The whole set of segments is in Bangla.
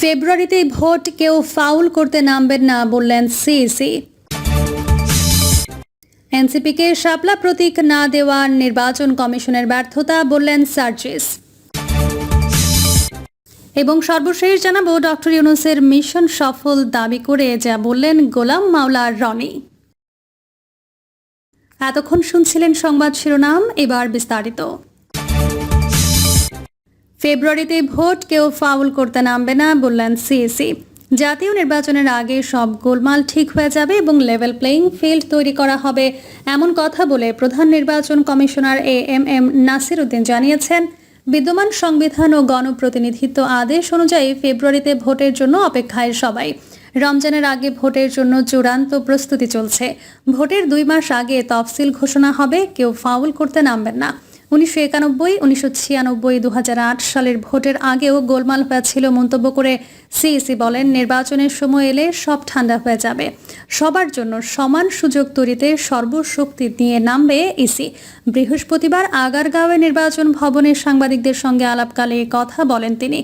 ফেব্রুয়ারিতেই ভোট, কেউ ফাউল করতে নামবেন না বললেন সিইসি। এনসিপিকে শাপলা প্রতীক না দেওয়া, নির্বাচন কমিশনের ব্যর্থতা বললেন সার্জিস। এবং সর্বশেষ জানাব, ডক্টর ইউনুসের মিশন সফল দাবি করে যা বললেন গোলাম মাওলা রনি। এতক্ষণ শুনছিলেন সংবাদ শিরোনাম, এবার বিস্তারিত। ফেব্রুয়ারিতে ভোট কেউ ফাউল করতে নামবে না বললেন সিএসি জাতীয় নির্বাচনের আগে সব গোলমাল ঠিক হয়ে যাবে এবং লেভেল প্লেইং ফিল্ড তৈরি করা হবে, এমন কথা বলে প্রধান নির্বাচন commissioner A M M Nasir Uddin জানিয়েছেন। বিদ্যমান সংবিধান ও গণপ্রতিনিধিত্ব আদেশ অনুযায়ী ফেব্রুয়ারিতে ভোটের জন্য অপেক্ষায় সবাই। রমজানের আগে ভোটের জন্য চূড়ান্ত প্রস্তুতি চলছে। ভোটের দুই মাস আগে তফসিল ঘোষণা হবে, কেউ ফাউল করতে নামবেন না। উনিশশো একানব্বই, উনিশশো ছিয়ানব্বই দু সালের ভোটের আগেও গোলমাল হয়েছিল মন্তব্য করে সিইসি বলেন, নির্বাচনের সময় এলে সব ঠান্ডা হয়ে যাবে। সবার জন্য সমান সুযোগ তৈরিতে সর্বশক্তি নিয়ে নামবে ইসি। বৃহস্পতিবার আগারগাঁওয়ে নির্বাচন ভবনের সাংবাদিকদের সঙ্গে আলাপকালে কথা বলেন তিনি।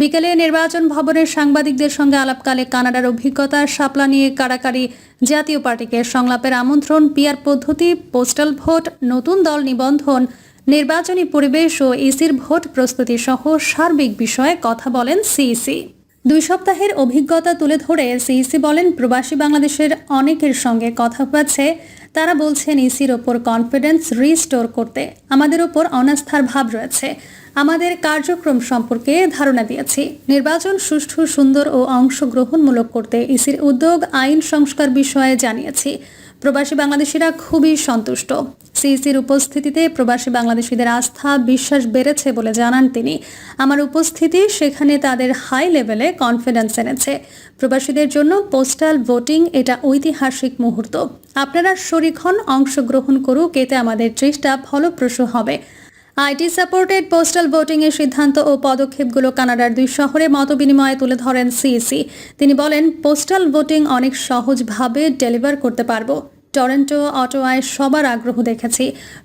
বিকেলে নির্বাচন ভবনের সাংবাদিকদের সঙ্গে আলাপকালে কানাডার অভিজ্ঞতা শাপলা নিয়ে কারাকারি জাতীয় পার্টিকে সংলাপের আমন্ত্রণ পিয়ার পদ্ধতি, পোস্টাল ভোট, নতুন দল নিবন্ধন নির্বাচনী পরিবেশ ও ইসির ভোট প্রস্তুতি সহ সার্বিক বিষয়ে কথা বলেন সিইসি। দুই সপ্তাহের অভিজ্ঞতা তুলে ধরে সিইসি বলেন, প্রবাসী বাংলাদেশের অনেকের সঙ্গে কথা হয়েছে। তারা বলছেন, ইসির ওপর কনফিডেন্স রিস্টোর করতে আমাদের ওপর অনাস্থার ভাব রয়েছে। আমাদের কার্যক্রম সম্পর্কে ধারণা দিয়েছি। নির্বাচন সুষ্ঠু, সুন্দর ও অংশগ্রহণমূলক করতে ইসির উদ্যোগ আইন সংস্কার বিষয়ে জানিয়েছি। প্রবাসী বাংলাদেশিরা খুবই সন্তুষ্ট। সিইসির উপস্থিতিতে প্রবাসী বাংলাদেশিদের আস্থা, বিশ্বাস বেড়েছে বলে জানান তিনি। আমার উপস্থিতি সেখানে তাদের হাই লেভেলে কনফিডেন্স এনেছে। প্রবাসীদের জন্য পোস্টাল ভোটিং এটা ঐতিহাসিক মুহূর্ত। আপনারা শরিক হন, অংশগ্রহণ করুক, এতে আমাদের চেষ্টা ফলপ্রসূ হবে। আইটি সাপোর্টেড পোস্টাল ভোটিং এর সিদ্ধান্ত ও পদক্ষেপগুলো কানাডার দুই শহরে মতবিনিময়ে তুলে ধরেন সিইসি। তিনি বলেন পোস্টাল ভোটিং অনেক সহজভাবে ডেলিভার করতে পারব। টরেন্টো অটোয়ায় সবার আগ্রহ দেখেছি।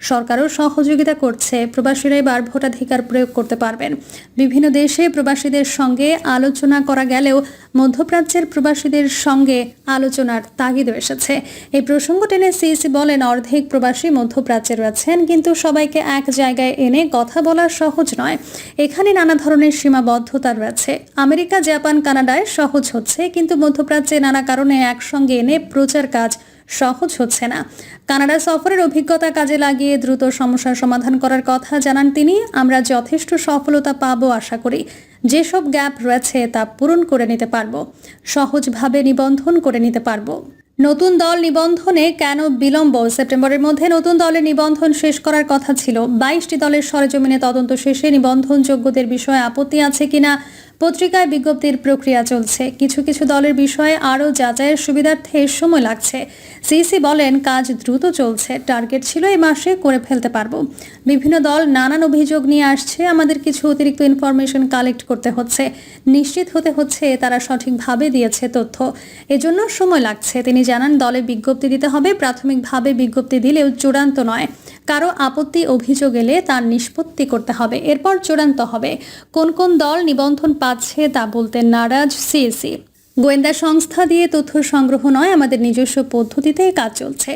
সরকারও সহযোগিতা করছে প্রবাসীরা এবার ভোটাধিকার প্রয়োগ করতে পারবেন। বিভিন্ন দেশে প্রবাসীদের সঙ্গে আলোচনা করা গেলেও মধ্যপ্রাচ্যের প্রবাসীদের সঙ্গে আলোচনার তাগিদ এসেছে। এই প্রসঙ্গ টেনে সিইসি বলেন, অর্ধেক প্রবাসী মধ্যপ্রাচ্যে রয়েছেন, কিন্তু সবাইকে এক জায়গায় এনে কথা বলা সহজ নয়। এখানে নানা ধরনের সীমাবদ্ধতা রয়েছে। আমেরিকা, জাপান, কানাডায় সহজ হচ্ছে, কিন্তু মধ্যপ্রাচ্যে নানা কারণে একসঙ্গে এনে প্রচার কাজ সহজ হচ্ছে না। কানাডা সফরের অভিজ্ঞতা কাজে লাগিয়ে দ্রুত সমস্যার সমাধান করার কথা জানান তিনি। আমরা যথেষ্ট সফলতা পাবো আশা করি। যেসব গ্যাপ রয়েছে তা পূরণ করে নিতে পারব। সহজভাবে নিবন্ধন করে নিতে পারব। নতুন দল নিবন্ধনে কেন বিলম্ব? সেপ্টেম্বরের মধ্যে নতুন দলের নিবন্ধন শেষ করার কথা ছিল। বাইশটি দলের সরেজমিনে তদন্ত শেষে নিবন্ধনযোগ্যদের বিষয়ে আপত্তি আছে কিনা? পত্রিকায় বিজ্ঞপ্তির প্রক্রিয়া চলছে। কিছু কিছু দলের বিষয়ে আরও যাচাইয়ের সুবিধার্থে সময় লাগছে। সিসি বলেন, কাজ দ্রুত চলছে। টার্গেট ছিল এই মাসে, করে ফেলতে পারব। বিভিন্ন দল নানান অভিযোগ নিয়ে আসছে। আমাদের কিছু অতিরিক্ত ইনফরমেশন কালেক্ট করতে হচ্ছে। নিশ্চিত হতে হচ্ছে, তারা সঠিকভাবে দিয়েছে তথ্য। এজন্য সময় লাগছে। তিনি জানান, দলে বিজ্ঞপ্তি দিতে হবে। প্রাথমিকভাবে বিজ্ঞপ্তি দিলেও চূড়ান্ত নয়। কারও আপত্তি অভিযোগ এলে তার নিষ্পত্তি করতে হবে। এরপর চূড়ান্ত হবে। কোন কোন দল নিবন্ধন পাচ্ছে তা বলতে নারাজ সিএসি। গোয়েন্দা সংস্থা দিয়ে তথ্য সংগ্রহ নয়, আমাদের নিজস্ব পদ্ধতিতে কাজ চলছে।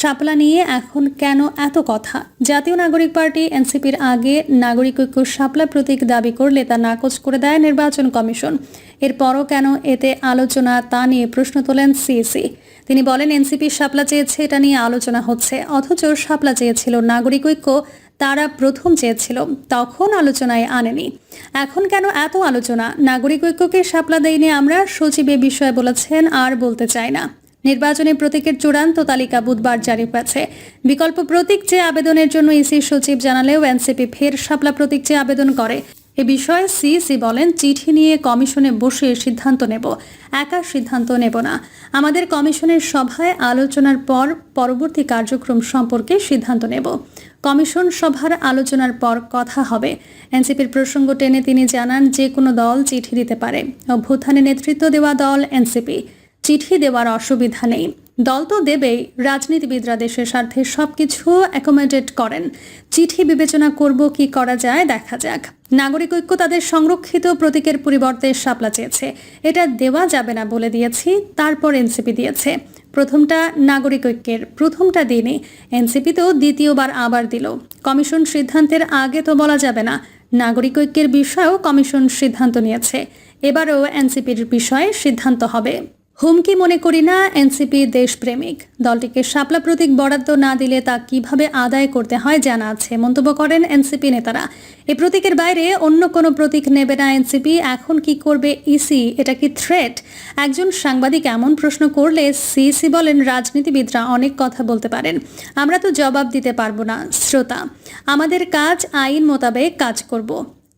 শাপলা নিয়ে এখন কেন এত কথা? জাতীয় নাগরিক পার্টি এনসিপির আগে নাগরিক ঐক্য শাপলা প্রতীক দাবি করলে তা নাকচ করে দেয় নির্বাচন কমিশন। এরপরও কেন এতে আলোচনা তা নিয়ে প্রশ্ন তোলেন সিএসি। তিনি বলেন, এনসিপি শাপলা চেয়েছে, এটা নিয়ে আলোচনা হচ্ছে। অথচ শাপলা চেয়েছিল নাগরিক ঐক্য, তারা প্রথম চেয়েছিল, তখন আলোচনায় আনেনি। এখন কেন এত আলোচনা? নাগরিক ঐক্যকে শাপলা দেয়নি আমরা, সচিব বিষয়ে বলেছেন, আর বলতে চাই না। নির্বাচনে প্রতীকের চূড়ান্ত তালিকা বুধবার জারি হয়েছে। বিকল্প প্রতীক চেয়ে আবেদনের জন্য ইসি সচিব জানালেও এনসিপি ফের শাপলা প্রতীক চেয়ে আবেদন করে। এ বিষয়ে সিইসি বলেন, চিঠি নিয়ে কমিশনে বসে সিদ্ধান্ত নেব। একা সিদ্ধান্ত নেব না। আমাদের কমিশনের সভায় আলোচনার পর পরবর্তী কার্যক্রম সম্পর্কে সিদ্ধান্ত নেব। কমিশন সভার আলোচনার পর কথা হবে। এনসিপির প্রসঙ্গ টেনে তিনি জানান, যে কোনো দল চিঠি দিতে পারে। অভ্যুত্থানে নেতৃত্ব দেওয়া দল এনসিপি। চিঠি দেওয়ার অসুবিধা নেই। দল তো দেবেই, রাজনীতিবিদরা দেশের স্বার্থে সবকিছু অ্যাকোমোডেট করেন। চিঠি বিবেচনা করব কি করা যায়, দেখা যাক। নাগরিক ঐক্য তাদের সংরক্ষিত প্রতীকের পরিবর্তে শাপলা চেয়েছে। এটা দেওয়া যাবে না বলে দিয়েছি, তারপর এনসিপি দিয়েছে। প্রথমটা নাগরিক ঐক্যের, প্রথমটা দিনে এনসিপি তো দ্বিতীয়বার আবার দিল। কমিশন সিদ্ধান্তের আগে তো বলা যাবে না, নাগরিক ঐক্যের বিষয়েও কমিশন সিদ্ধান্ত নিয়েছে। এবারও এনসিপির বিষয়ে সিদ্ধান্ত হবে। হুমকি মনে করি না এনসিপি দেশপ্রেমিক। দলটিকে শাপলা প্রতীক বরাদ্দ না দিলে তা কীভাবে আদায় করতে হয় জানা আছে মন্তব্য করেন এনসিপি নেতারা। এই প্রতীকের বাইরে অন্য কোনো প্রতীক নেবে না এনসিপি, এখন কি করবে ইসি, এটা কি থ্রেট একজন সাংবাদিক এমন প্রশ্ন করলে সিসি বলেন রাজনীতিবিদরা অনেক কথা বলতে পারেন। আমরা তো জবাব দিতে পারব না, শ্রোতা। আমাদের কাজ, আইন মোতাবেক কাজ করব।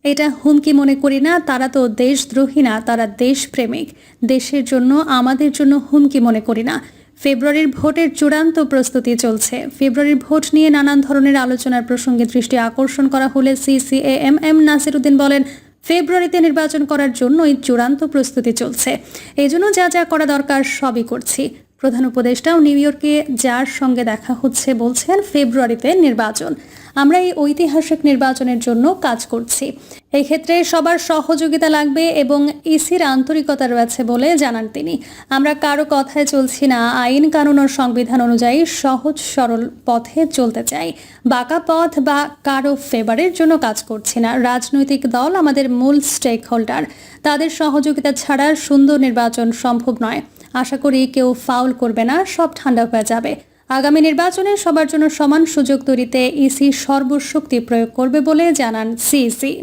এটা হুমকি মনে করি না, তারা তো দেশদ্রোহী না, তারা দেশপ্রেমিক। দেশের জন্য, আমাদের জন্য হুমকি মনে করি না। ফেব্রুয়ারির ভোটের চূড়ান্ত প্রস্তুতি চলছে। ফেব্রুয়ারির ভোট নিয়ে নানান ধরনের আলোচনার প্রসঙ্গে দৃষ্টি আকর্ষণ করা হলে সিসিএএম এম এম নাসিরুদ্দিন বলেন, ফেব্রুয়ারিতে নির্বাচন করার জন্যই চূড়ান্ত প্রস্তুতি চলছে। এই জন্য যা যা করা দরকার সবই করছি। প্রধান উপদেষ্টাও নিউ ইয়র্কে যার সঙ্গে দেখা হচ্ছে বলছেন ফেব্রুয়ারিতে নির্বাচন। আমরা এই ঐতিহাসিক নির্বাচনের জন্য কাজ করছি। এই ক্ষেত্রে সবার সহযোগিতা লাগবে এবং ইসির আন্তরিকতা রয়েছে বলে জানান তিনি। আমরা কারও কথায় চলছি না। আইন কানুন ও সংবিধান অনুযায়ী সহজ সরল পথে চলতে চাই। বাঁকা পথ বা কারও ফেভারের জন্য কাজ করছি না। রাজনৈতিক দল আমাদের মূল স্টেক হোল্ডার তাদের সহযোগিতা ছাড়া সুন্দর নির্বাচন সম্ভব নয়। আশা করি কেউ ফাউল করবে না, সব ঠান্ডা হয়ে যাবে। আগামী নির্বাচনে সবার জন্য সমান সুযোগ তৈরিতে ইসি সর্বশক্তি প্রয়োগ করবে বলে জানান সিইসি।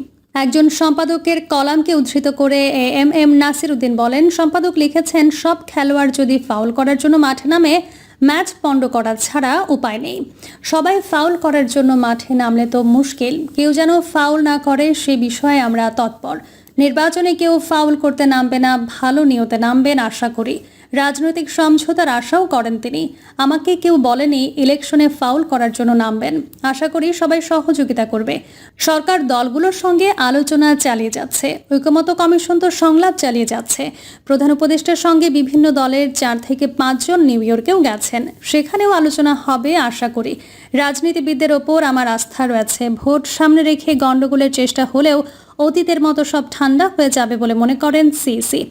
একজন সম্পাদকের কলামকে উদ্ধৃত করে A M M Nasir Uddin বলেন, সম্পাদক লিখেছেন, সব খেলোয়াড় যদি ফাউল করার জন্য মাঠে নামে, ম্যাচ পণ্ড করা ছাড়া উপায় নেই। সবাই ফাউল করার জন্য মাঠে নামলে তো মুশকিল। কেউ যেন ফাউল না করে, সে বিষয়ে আমরা তৎপর। নির্বাচনে কেউ ফাউল করতে নামবে না, ভালো নিয়তে নামবেন আশা করি। রাজনৈতিক সমঝোতার আশাও করেন তিনি। আমাকে কেউ বলেনি ইলেকশনে ফাউল করার জন্য নামবেন। আশা করি সবাই সহযোগিতা করবে। সরকার দলগুলোর সঙ্গে আলোচনা চালিয়ে যাচ্ছে। ঐকমত্য কমিশন তো সংলাপ চালিয়ে যাচ্ছে। প্রধান উপদেষ্টার সঙ্গে বিভিন্ন দলের চার থেকে পাঁচজন নিউ ইয়র্কেও গেছেন। সেখানেও আলোচনা হবে, আশা করি। রাজনীতিবিদদের ওপর আমার আস্থা রয়েছে। ভোট সামনে রেখে গণ্ডগোলের চেষ্টা হলেও অতীতের মতো সব ঠান্ডা হয়ে যাবে বলে মনে করেন CEC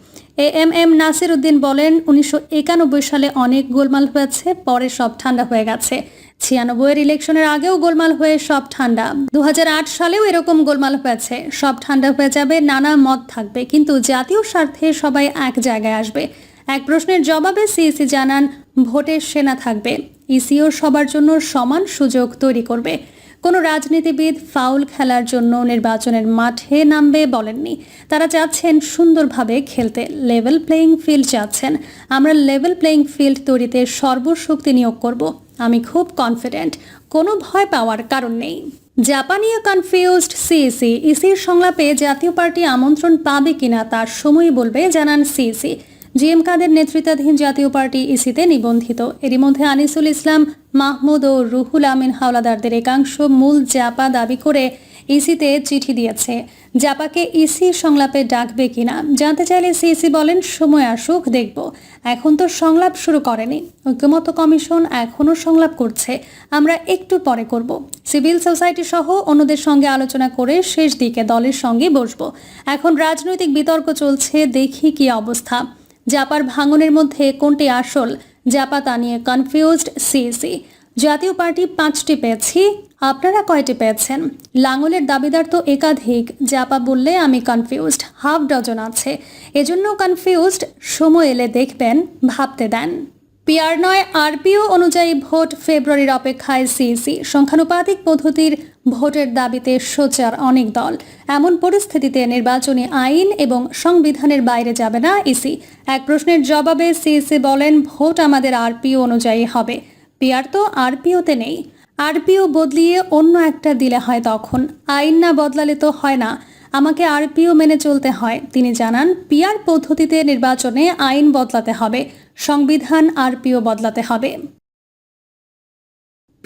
A M M Nasir Uddin বলেন, উনিশশো একানব্বই সালে অনেক গোলমাল হয়েছে, পরে সব ঠান্ডা হয়ে গেছে। ছিয়ানব্বই ছিয়ানব্বইয়ের ইলেকশনের আগেও গোলমাল হয়ে সব ঠান্ডা। দু হাজার আট সালেও এরকম গোলমাল হয়েছে, সব ঠান্ডা হয়ে যাবে, নানা মত থাকবে, কিন্তু জাতীয় স্বার্থে সবাই এক জায়গায় আসবে। এক প্রশ্নের জবাবে সিইসি জানান, ভোটের সেনা থাকবে, ইসিও সবার জন্য সমান সুযোগ তৈরি করবে। কোনো রাজনীতিবিদ ফাউল খেলার জন্য নির্বাচনের মাঠে নামবে বলেননি। তারা চাচ্ছেন সুন্দরভাবে খেলতে লেভেল প্লেয়িং ফিল্ড চাচ্ছেন। আমরা লেভেল প্লেয়িং ফিল্ড তৈরিতে সর্বশক্তি নিয়োগ করব। আমি খুব কনফিডেন্ট কোনো ভয় পাওয়ার কারণ নেই। জাপানীয় কনফিউজড সিইসি ইসির সংলাপে জাতীয় পার্টি আমন্ত্রণ পাবে কিনা তার সময় বলবে, জানান সিইসি জি এম কাদের নেতৃত্বাধীন জাতীয় পার্টি ইসিতে নিবন্ধিত। এরই মধ্যে আনিসুল ইসলাম, মাহমুদ ও রুহুল আমিন হাওলাদারদের একাংশ মূল জাপা দাবি করে ইসিতে চিঠি দিয়েছে। জাপাকে ইসি সংলাপে ডাকবে কিনা জানতে চাইলে সিইসি বলেন, সময় আসুক, দেখব। এখন তো সংলাপ শুরু করেনি। ঐক্যমত কমিশন এখনও সংলাপ করছে। আমরা একটু পরে করব। সিভিল সোসাইটি সহ অন্যদের সঙ্গে আলোচনা করে শেষ দিকে দলের সঙ্গে বসবো। এখন রাজনৈতিক বিতর্ক চলছে, দেখি কি অবস্থা। জাপার ভাঙনের মধ্যে কোনটি আসল? জাপা তা নিয়ে কনফিউজড সিইসি জাতীয় পার্টি পাঁচটি পেয়েছি, আপনারা কয়টি পেয়েছেন? লাঙ্গলের দাবিদার তো একাধিক, জাপা বললে আমি কনফিউজড হাফ ডজন আছে। এজন্য কনফিউজড সময় এলে দেখবেন, ভাবতে দেন। পিআর নয়, আরপিও অনুযায়ী ভোট ফেব্রুয়ারির অপেক্ষায় সিইসি সংখ্যানুপাতিক পদ্ধতির ভোটের দাবিতে সোচার অনেক দল। এমন পরিস্থিতিতে নির্বাচনী আইন এবং সংবিধানের বাইরে যাবে না ইসি। এক প্রশ্নের জবাবে সিইসি বলেন, ভোট আমাদের আরপিও অনুযায়ী হবে। পিআর তো আরপিওতে নেই। আরপিও বদলিয়ে অন্য একটা দিলে হয় তখন। আইন না বদলালে তো হয় না। আমাকে আরপিও মেনে চলতে হয়। তিনি জানান, পিআর পদ্ধতিতে নির্বাচনে আইন বদলাতে হবে। সংবিধান আরপিও বদলাতে হবে।